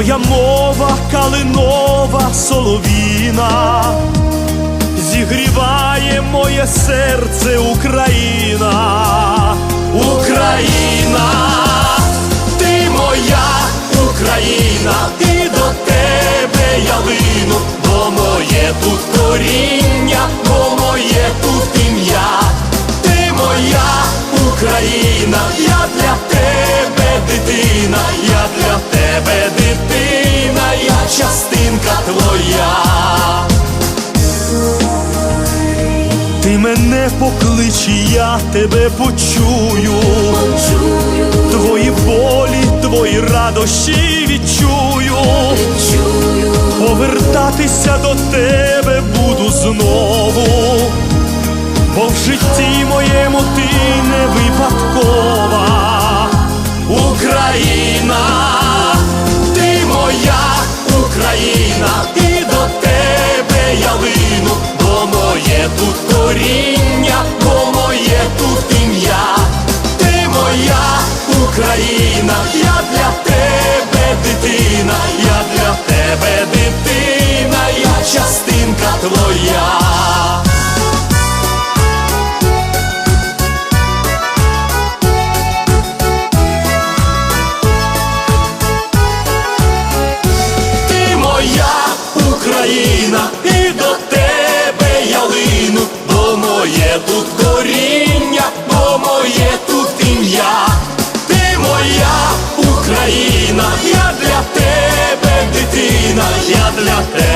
твоя мова калинова соловіна, зігріває моє серце Україна, Ти мене поклич, я тебе почую. почую. Твої болі, твої радощі відчую. відчую, Повертатися до тебе буду знову, бо в житті Україна, я для тебе дитина, я для тебе дитина, дитина,